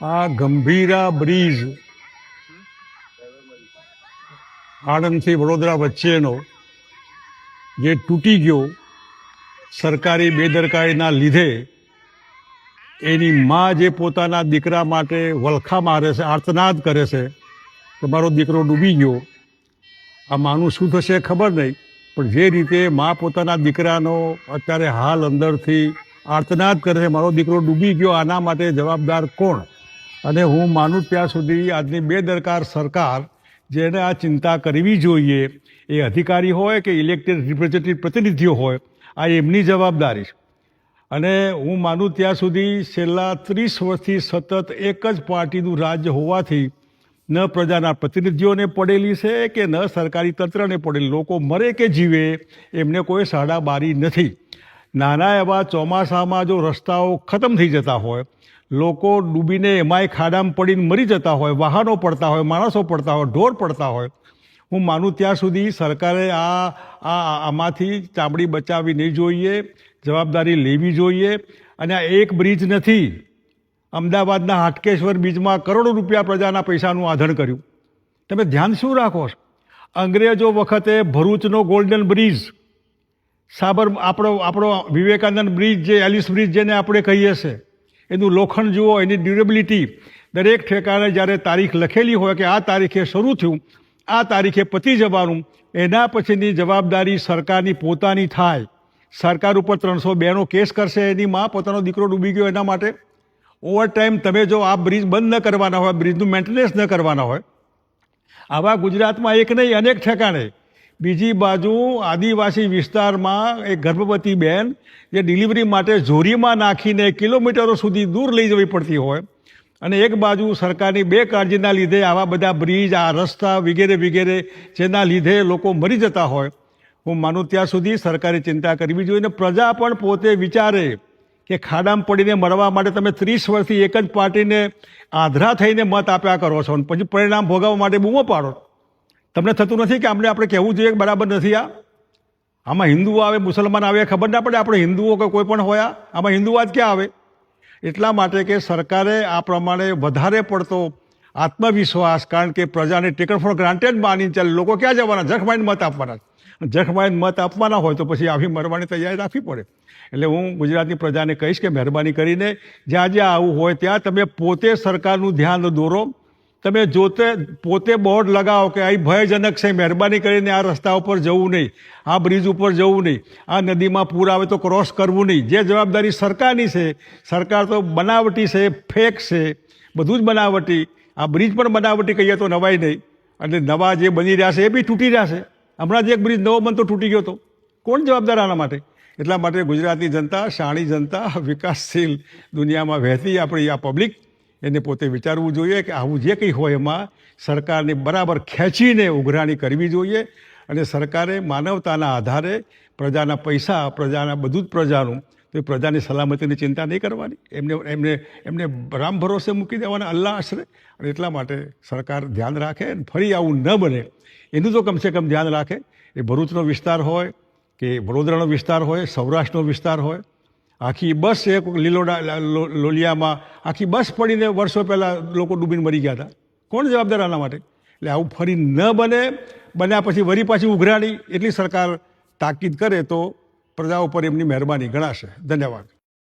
આ ગંભીરા બ્રિજ આણંદથી વડોદરા વચ્ચેનો જે તૂટી ગયો સરકારી બેદરકારીના લીધે એની મા જે પોતાના દીકરા માટે વલખા મારે છે, આર્તનાદ કરે છે, કે મારો દીકરો ડૂબી ગયો. આ માનું શું થશે ખબર નહીં, પણ જે રીતે મા પોતાના દીકરાનો અત્યારે હાલ અંદરથી આર્તનાદ કરે છે, મારો દીકરો ડૂબી ગયો, આના માટે જવાબદાર કોણ? અને હું માનું ત્યાં સુધી આજની બેદરકાર સરકાર, જેને આ ચિંતા કરવી જોઈએ, એ અધિકારી હોય કે ઇલેક્ટેડ રિપ્રેઝેન્ટેટિવ પ્રતિનિધિઓ હોય, આ એમની જવાબદારી છે. અને હું માનું ત્યાં સુધી છેલ્લા ત્રીસ વર્ષથી સતત એક જ પાર્ટીનું રાજ્ય હોવાથી, ન પ્રજાના પ્રતિનિધિઓને પડેલી છે કે ન સરકારી તંત્રને પડેલી. લોકો મરે કે જીવે, એમને કોઈ સાડા બારી નથી. નાના એવા ચોમાસામાં જો રસ્તાઓ ખતમ થઈ જતા હોય, લોકો ડૂબીને એમાંય ખાડામાં પડીને મરી જતા હોય, વાહનો પડતા હોય, માણસો પડતા હોય, ઢોર પડતા હોય, હું માનું ત્યાં સુધી સરકારે આ આ આમાંથી ચામડી બચાવવી જોઈએ, જવાબદારી લેવી જોઈએ. અને આ એક બ્રિજ નથી. અમદાવાદના હાટકેશ્વર બ્રિજમાં કરોડો રૂપિયા પ્રજાના પૈસાનું આધણ કર્યું. તમે ધ્યાન શું રાખો અંગ્રેજો વખતે ભરૂચનો ગોલ્ડન બ્રિજ સાબર આપણો આપણો વિવેકાનંદ બ્રિજ જે, એલિસ બ્રિજ જેને આપણે કહીએ છીએ એનું લોખંડ જુઓ, એની ડ્યુરેબિલિટી દરેક ઠેકાણે જ્યારે તારીખ લખેલી હોય કે આ તારીખે શરૂ થયું, આ તારીખે પતી જવાનું, એના પછીની જવાબદારી સરકારની પોતાની થાય. સરકાર ઉપર ત્રણસો બેનો કેસ કરશે, એની માં પોતાનો દીકરો ડૂબી ગયો એના માટે. ઓવરટાઈમ તમે જો આ બ્રિજ બંધ ન કરવાના હોય બ્રિજનું મેન્ટેનન્સ ન કરવાના હોય, આવા ગુજરાતમાં એક નહીં, અનેક ઠેકાણે બીજી બાજુ આદિવાસી વિસ્તારમાં એક ગર્ભવતી બેન જે ડિલિવરી માટે ઝોરીમાં નાખીને કિલોમીટરો સુધી દૂર લઈ જવી પડતી હોય. અને એક બાજુ સરકારની બે કાળજીના લીધે આવા બધા બ્રિજ, આ રસ્તા વગેરે વગેરે જેના લીધે લોકો મરી જતા હોય. હું માનું ત્યાં સુધી સરકારે ચિંતા કરવી જોઈએ અને પ્રજા પણ પોતે વિચારે કે ખાડામાં પડીને મરવા માટે તમે ત્રીસ વર્ષથી એક જ પાર્ટીને આધરા થઈને મત આપ્યા કરો છો અને પછી પરિણામ ભોગવવા માટે બૂમો પાડો. તમને થતું નથી કે આપણે આપણે કહેવું જોઈએ બરાબર નથી આ? આમાં હિન્દુઓ આવે, મુસલમાન આવે, ખબર ના પડે આપણે હિન્દુઓ કે કોઈ પણ હોયા આમાં હિન્દુવાદ ક્યાં આવે? એટલા માટે કે સરકારે આ પ્રમાણે વધારે પડતો આત્મવિશ્વાસ, કારણ કે પ્રજાને ટેકન ફોર ગ્રાન્ટેડ માની ચાલે. લોકો ક્યાં જવાના? જખમાઈને મત આપવાના જખમાઈને મત આપવાના હોય તો પછી આવી મરવાની તૈયારી રાખવી પડે. એટલે હું ગુજરાતની પ્રજાને કહીશ કે મહેરબાની કરીને જ્યાં જ્યાં આવું હોય ત્યાં તમે પોતે સરકારનું ધ્યાન દોરો. તમે જોતે પોતે બોર્ડ લગાવો કે અહીં ભયજનક છે, મહેરબાની કરીને આ રસ્તા ઉપર જવું નહીં, આ બ્રિજ ઉપર જવું નહીં, આ નદીમાં પૂર આવે તો ક્રોસ કરવું નહીં. જે જવાબદારી સરકારની છે, સરકાર તો બનાવટી છે, ફેક છે, બધું જ બનાવટી. આ બ્રિજ પણ બનાવટી કહીએ તો નવાય નહીં. અને નવા જે બની રહ્યા છે એ બી તૂટી રહ્યા છે. હમણાં જ એક બ્રિજ, નવો બનતો તૂટી ગયો હતો કોણ જવાબદાર આના માટે? એટલા માટે ગુજરાતની જનતા, શાણી જનતા, વિકાસશીલ દુનિયામાં વહેતી આપણી આ પબ્લિક એને પોતે વિચારવું જોઈએ કે આવું જે કંઈ હોય એમાં સરકારને બરાબર ખેંચીને ઉઘરાણી કરવી જોઈએ અને સરકારે માનવતાના આધારે પ્રજાના પૈસા, પ્રજાના બધું જ પ્રજાનું, તો એ પ્રજાની સલામતીની ચિંતા નહીં કરવાની. એમને એમને એમને રામ ભરોસે મૂકી દેવાના અલ્લાહ આશરે. અને એટલા માટે સરકાર ધ્યાન રાખે અને ફરી આવું ન બને. એનું તો કમસે કમ ધ્યાન રાખે. એ ભરૂચનો વિસ્તાર હોય કે વડોદરાનો વિસ્તાર હોય, સૌરાષ્ટ્રનો વિસ્તાર હોય આખી બસ એક લીલોડા લોલિયામાં આખી બસ પડીને વર્ષો પહેલાં લોકો ડૂબીને મરી ગયા હતા. કોણ જવાબદાર આના માટે? એટલે આવું ફરી ન બને, બન્યા પછી વરી પાછી ઉઘરાણી. એટલી સરકાર તાકીદ કરે તો પ્રજા ઉપર એમની મહેરબાની ગણાશે. ધન્યવાદ.